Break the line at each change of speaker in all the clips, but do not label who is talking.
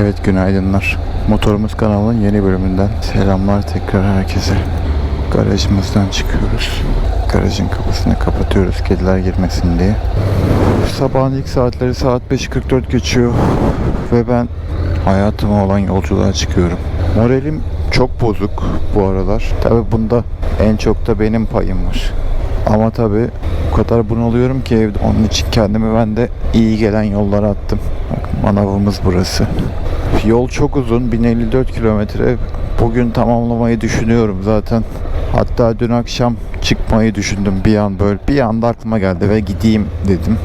Evet günaydınlar. Motorumuz kanalının yeni bölümünden selamlar tekrar herkese. Garajımızdan çıkıyoruz. Garajın kapısını kapatıyoruz kediler girmesin diye. Sabahın ilk saatleri saat 5.44 geçiyor ve ben hayatıma olan yolculuğa çıkıyorum. Moralim çok bozuk bu aralar. Tabi bunda en çok da benim payım var. Ama tabi o kadar bunalıyorum ki evde onun için kendimi ben de iyi gelen yollara attım. Bak manavımız burası. Yol çok uzun 1054 kilometre. Bugün tamamlamayı düşünüyorum zaten. Hatta dün akşam çıkmayı düşündüm bir an böyle bir anda aklıma geldi ve gideyim dedim.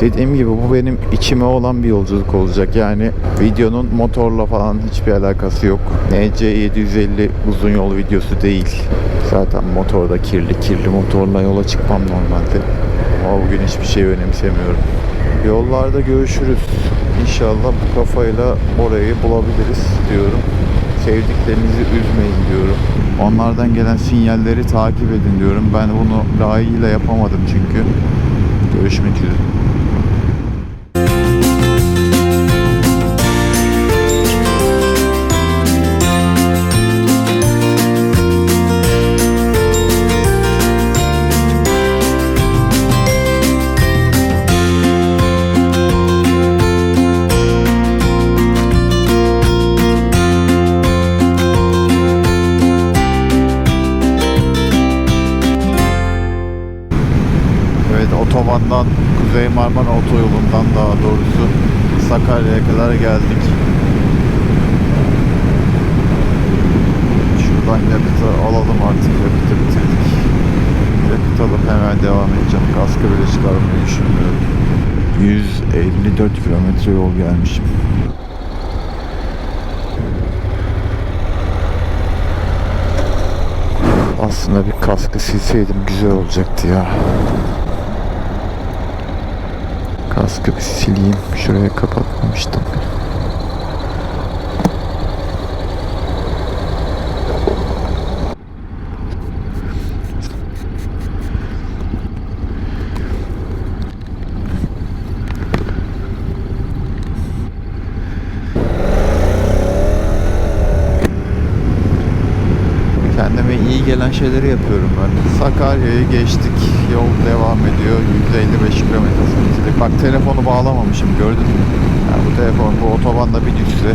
Dediğim gibi bu benim içime olan bir yolculuk olacak. Yani videonun motorla falan hiçbir alakası yok. NC 750 uzun yol videosu değil. Zaten motorda kirli, kirli motorla yola çıkmam normalde. Ama bugün hiçbir şey önemsemiyorum. Yollarda görüşürüz. İnşallah bu kafayla orayı bulabiliriz diyorum. Sevdiklerinizi üzmeyin diyorum. Onlardan gelen sinyalleri takip edin diyorum. Ben bunu layığıyla yapamadım çünkü. Görüşmek üzere. Marmara Otoyolu'ndan daha doğrusu Sakarya'ya kadar geldik. Şuradan yakıtı alalım artık yakıtı bitirdik. Yakıt alıp hemen devam edeceğim. Kaskı bile çıkarmayı düşünmüyorum. 154 kilometre yol gelmişim. Aslında bir kaskı silseydim güzel olacaktı ya. Kaskı bir sileyim. Şuraya kapatmamıştım. Kendime iyi gelen şeyleri yapıyorum ben. Sakarya'yı geçtik. Yol devam ediyor. 155 kilometre bitirdik. Bak telefonu bağlamamışım gördün mü? Yani bu telefon bu otobanda bir düşse.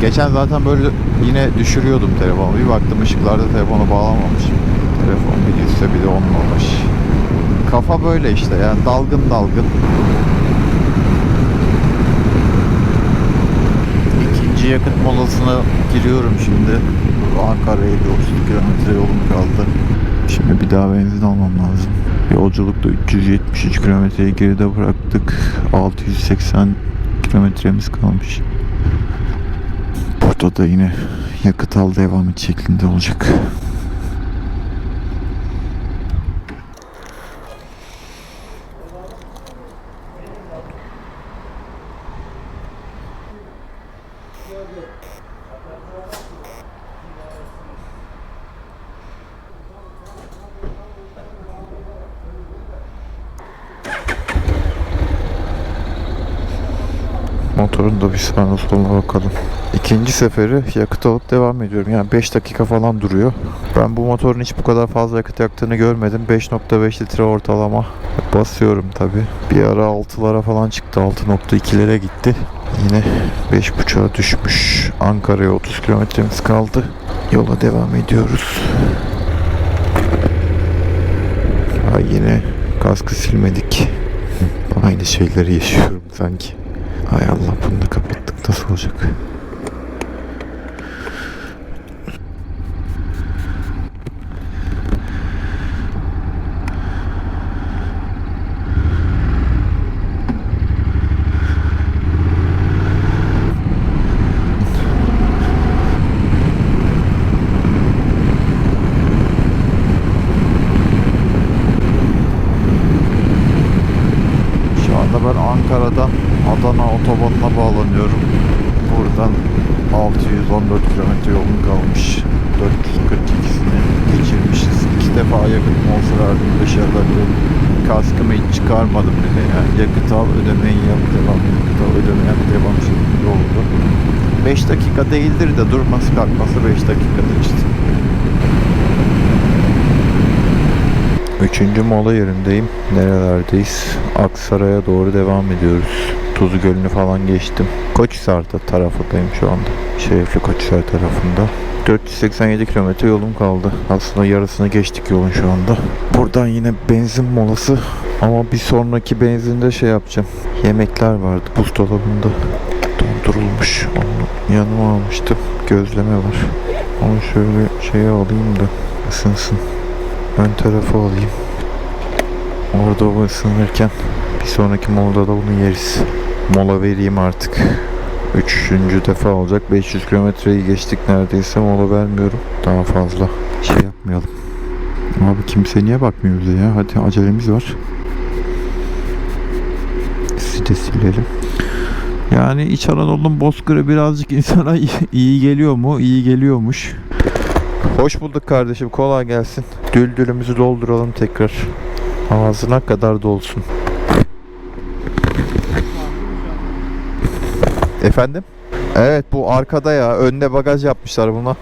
Geçen zaten böyle yine düşürüyordum telefonu. Bir baktım ışıklarda telefonu bağlamamışım. Telefon bir düşse bir de olmamış. Kafa böyle işte yani dalgın dalgın. İkinci yakıt molasına giriyorum şimdi. Ankara'ya bir 30 kilometre yolum kaldı. Şimdi bir daha benzin almam lazım. Yolculukta 373 kilometreyi geride bıraktık. 680 kilometremiz kalmış. Burada da yine yakıt al devam et şeklinde olacak. Motorun da bir sağına soluna bakalım. İkinci seferi yakıt alıp devam ediyorum. Yani 5 dakika falan duruyor. Ben bu motorun hiç bu kadar fazla yakıt yaktığını görmedim. 5.5 litre ortalama. Basıyorum tabi. Bir ara 6'lara falan çıktı. 6.2'lere gitti. Yine 5.5'a düşmüş. Ankara'ya 30 kilometremiz kaldı. Yola devam ediyoruz. Ha yine kaskı silmedik. Aynı şeyleri yaşıyorum sanki. Hay Allah bunu da kapattık. Nasıl olacak? Şu anda ben Ankara'dan Adana otobanına bağlanıyorum. Buradan 614 kilometre yolum kalmış. 442'sini geçirmişiz. İki defa yakıt molası verdim. Dışarıda kaskımı hiç çıkarmadım bile yani. Yakıt al ödemeyi yap devam. Yakıt al ödemeyi yap devam şeklinde oldu. 5 dakika değildir de durması kalkması 5 dakikadır işte. Üçüncü mola yerindeyim. Nerelerdeyiz? Aksaray'a doğru devam ediyoruz. Tuzu Gölü'nü falan geçtim. Koçhisar'da tarafındayım şu anda. Şerefli Koçhisar tarafında. 487 kilometre yolum kaldı. Aslında yarısını geçtik yolun şu anda. Buradan yine benzin molası. Ama bir sonraki benzinde şey yapacağım. Yemekler vardı buzdolabında. Dondurulmuş. Onu yanıma almıştım. Gözleme var. Onu şöyle şeye alayım da ısınsın. Ön tarafı alayım. Orada o ısınırken bir sonraki molada da bunu yeriz. Mola vereyim artık. Üçüncü defa olacak. 500 kilometreyi geçtik neredeyse mola vermiyorum. Daha fazla şey yapmayalım. Abi kimse niye bakmıyor bize ya? Hadi acelemiz var. Sizi silelim. Yani İç Anadolu'nun bozkırı birazcık insana iyi geliyor mu? İyi geliyormuş. Hoş bulduk kardeşim. Kolay gelsin. Düldülümüzü dolduralım tekrar. Ağzına kadar dolsun. Efendim? Evet bu arkada ya. Önde bagaj yapmışlar buna.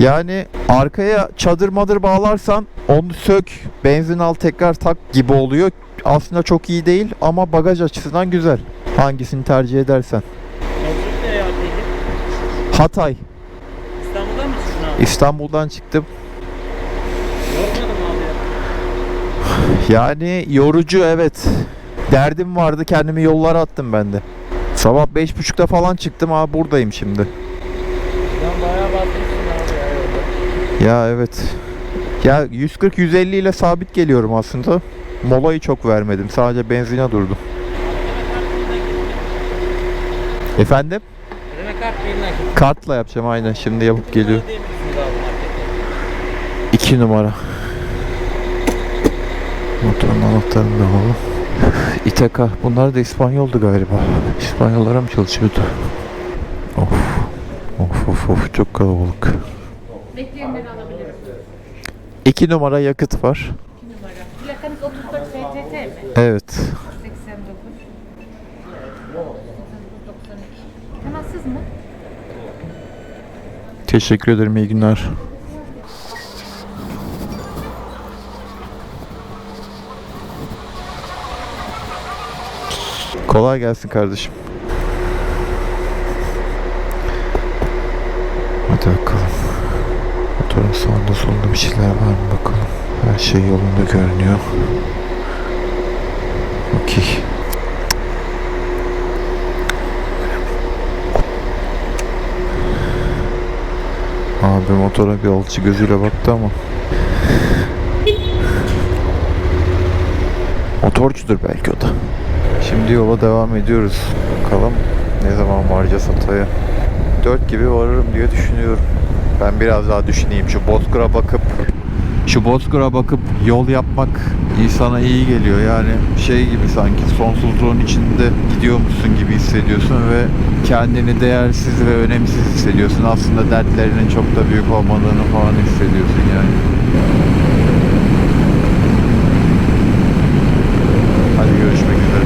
Yani arkaya çadır madır bağlarsan onu sök, benzin al tekrar tak gibi oluyor. Aslında çok iyi değil ama bagaj açısından güzel. Hangisini tercih edersen. Hatay.
İstanbul'dan mı çıktın abi?
İstanbul'dan çıktım.
Yorulmadın mı abi ya?
Yani yorucu evet. Derdim vardı kendimi yollara attım ben de. Sabah 5.30'da falan çıktım abi buradayım şimdi.
Sen bayağı abi ya yolda.
Ya evet. Ya 140-150 ile sabit geliyorum aslında. Molayı çok vermedim. Sadece benzine durdum. Efendim?
Ödeme kart.
Kartla yapacağım aynen. Şimdi yapıp geliyor.
Abi markette?
2 numara. Motorun anahtarını da alalım. İTK. Bunlar da İspanyoldu galiba. İspanyollara mı çalışıyordu? Of. Of of of. Çok kalabalık.
Bekleyenleri alabiliriz.
2 numara yakıt var.
2 numara. Plakanız 34 FTT mi?
Evet.
89. 92. Temassız mı?
Teşekkür ederim. İyi günler. Kolay gelsin kardeşim. Hadi bakalım. Motorun sağında solunda bir şeyler var mı bakalım. Her şey yolunda görünüyor. Okey. Abi motora bir alçı gözüyle baktı ama Motorcudur belki o da. Şimdi yola devam ediyoruz. Bakalım ne zaman varacağız Hatay'a. 4 gibi varırım diye düşünüyorum. Ben biraz daha düşüneyim. Şu Bozkır'a bakıp şu Bozkır'a bakıp yol yapmak insana iyi geliyor. Yani şey gibi sanki sonsuzluğun içinde gidiyormuşsun gibi hissediyorsun ve kendini değersiz ve önemsiz hissediyorsun. Aslında dertlerinin çok da büyük olmadığını falan hissediyorsun yani. Hadi görüşmek üzere.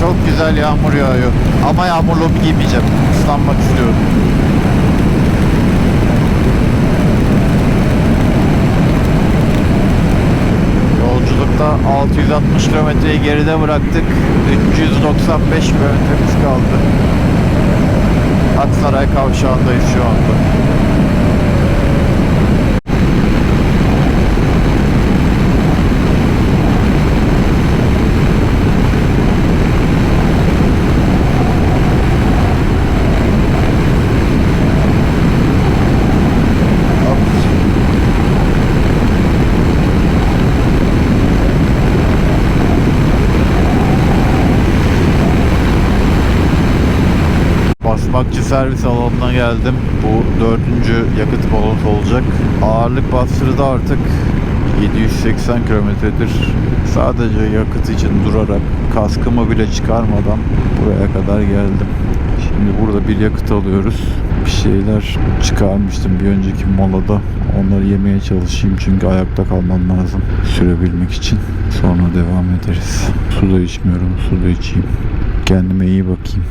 Çok güzel yağmur yağıyor. Ama yağmurluğumu giymeyeceğim. Islanmak istiyorum. Yolculukta 660 kilometreyi geride bıraktık. 395 kilometremiz kaldı. Aksaray kavşağındayız şu anda. Servis alanına geldim. Bu dördüncü yakıt molası olacak. Ağırlık bastırdı artık 780 kilometredir. Sadece yakıt için durarak kaskımı bile çıkarmadan buraya kadar geldim. Şimdi burada bir yakıt alıyoruz. Bir şeyler çıkarmıştım bir önceki molada. Onları yemeye çalışayım çünkü ayakta kalmam lazım sürebilmek için. Sonra devam ederiz. Su da içmiyorum, su da içeyim. Kendime iyi bakayım.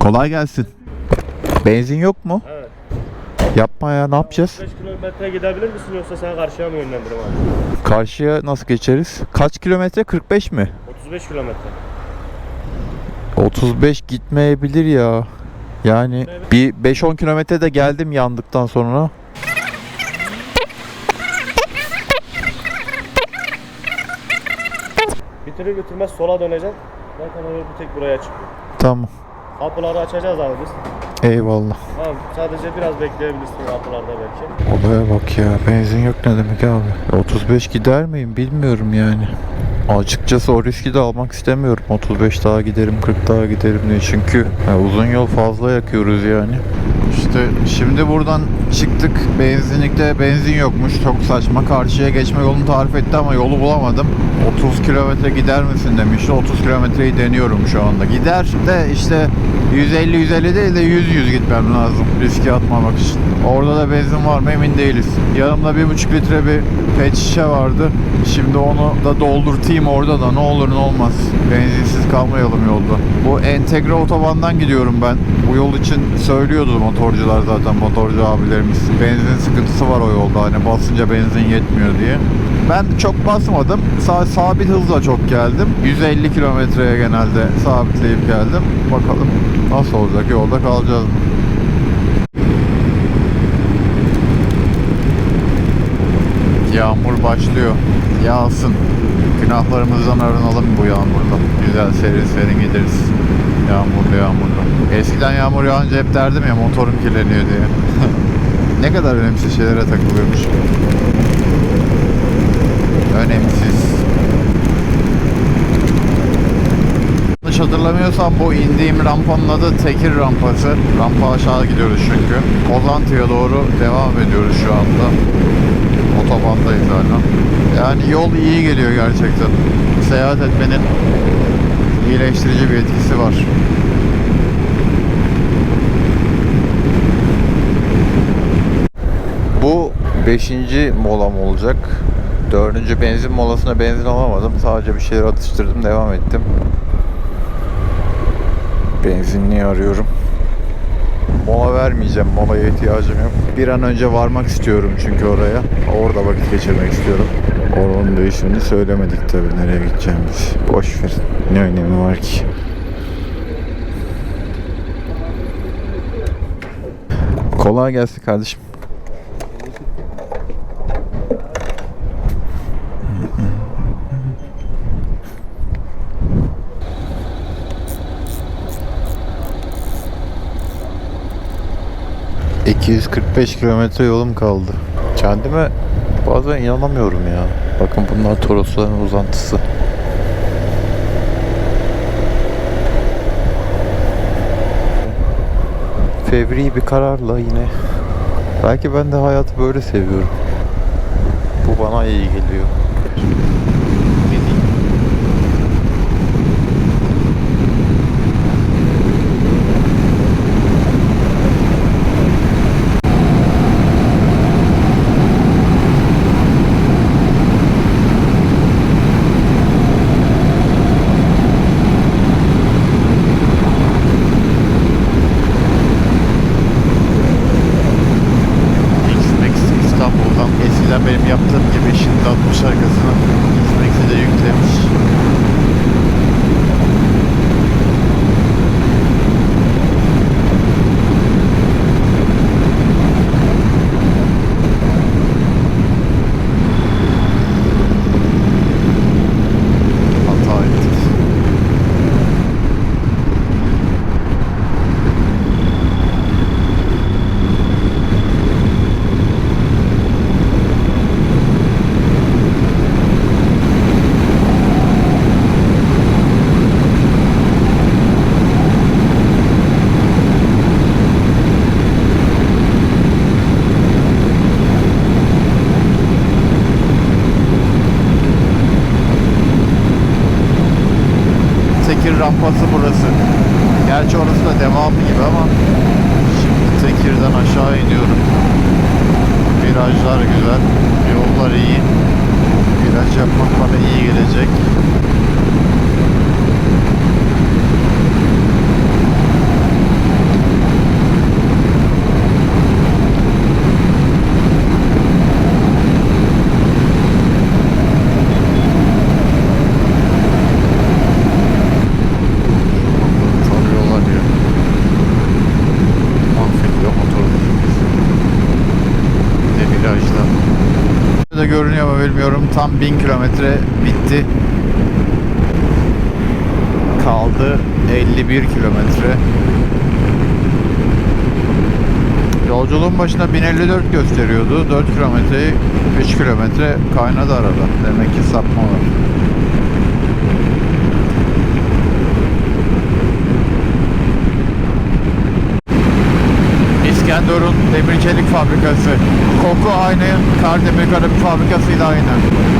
Kolay gelsin. Benzin yok mu?
Evet.
Yapma ya ne yapacağız?
5 kilometre gidebilir misin yoksa sen karşıya mı yönlendireyim abi?
Karşıya nasıl geçeriz? Kaç kilometre? 45 mi?
35 kilometre.
35 gitmeyebilir ya. Yani bir 5-10 kilometre de geldim yandıktan sonra.
Bitirir bitirmez sola döneceksin. Zaten o yol bir tek buraya çıkıyor.
Tamam.
Kapıları açacağız abi biz.
Eyvallah.
Tamam sadece biraz bekleyebilirsin kapılarda belki.
Olaya bak ya. Benzin yok ne demek abi? 35 gider miyim bilmiyorum yani. Açıkçası o riski de almak istemiyorum. 35 daha giderim, 40 daha giderim diye. Çünkü uzun yol fazla yakıyoruz yani. İşte şimdi buradan çıktık. Benzinlikte benzin yokmuş. Çok saçma. Karşıya geçme yolunu tarif etti ama yolu bulamadım. 30 kilometre gider misin demişti. 30 kilometreyi deniyorum şu anda. Gider de işte 150-150 değil de 100-100 gitmem lazım. Riske atmamak için. Orada da benzin var mı emin değiliz. Yanımda 1,5 litre bir pet şişe vardı. Şimdi onu da doldurtayım orada da ne olur ne olmaz. Benzinsiz kalmayalım yolda. Bu entegre otobandan gidiyorum ben. Bu yol için söylüyordu motorcular zaten motorcu abilerimiz. Benzin sıkıntısı var o yolda hani basınca benzin yetmiyor diye. Ben çok basmadım. Sa- sabit hızla çok geldim. 150 kilometreye genelde sabitleyip geldim. Bakalım nasıl olacak yolda kalacağız mı? Yağmur başlıyor. Yağsın. Günahlarımızdan arınalım bu yağmurda. Güzel serin serin gideriz. Yağmurlu yağmurlu. Eskiden yağmur yağınca hep derdim ya motorum kirleniyor diye. ne kadar önemsiz şeylere takılıyormuş. Önemsiz. Yanlış hatırlamıyorsam bu indiğim rampanın adı Tekir rampası. Rampa aşağı gidiyoruz çünkü. Kozantı'ya doğru devam ediyoruz şu anda. Otobandayız hala. Yani yol iyi geliyor gerçekten. Seyahat etmenin iyileştirici bir etkisi var. 5. molam olacak. Dördüncü benzin molasına benzin alamadım. Sadece bir şeyler atıştırdım, devam ettim. Benzinliği arıyorum. Mola vermeyeceğim. Molaya ihtiyacım yok. Bir an önce varmak istiyorum çünkü oraya. Orada vakit geçirmek istiyorum. Oranın değişimini söylemedik tabii nereye gideceğimiz. Boş ver. Ne önemi var ki? Kolay gelsin kardeşim. ...245 kilometre yolum kaldı. Kendime bazen inanamıyorum ya. Bakın bunlar Torosların uzantısı. Fevri bir kararla yine. Belki ben de hayatı böyle seviyorum. Bu bana iyi geliyor. Ne diyeyim? X-Max İstanbul'dan eskiden benim yaptığım gibi şimdi atmış arkasına X-Max'i de yüklemiş. Hata ettik. Rampası burası. Gerçi orası da devamı gibi ama şimdi Tekir'den aşağı iniyorum. Virajlar güzel. Yollar iyi. Viraj yapmak bana iyi gelecek. Tarıyorlar ya. Mahvediyor motoru. Ne virajda. Da görünüyor mu bilmiyorum. Tam 1000 kilometre bitti. Kaldı 51 kilometre. Yolculuğun başına 1054 gösteriyordu. 4 kilometreyi 3 kilometre kaynadı arada. Demek ki sapma var. İskenderun Demir Çelik Fabrikası. Koku aynı, Kardemir Karabük Fabrikasıyla aynı.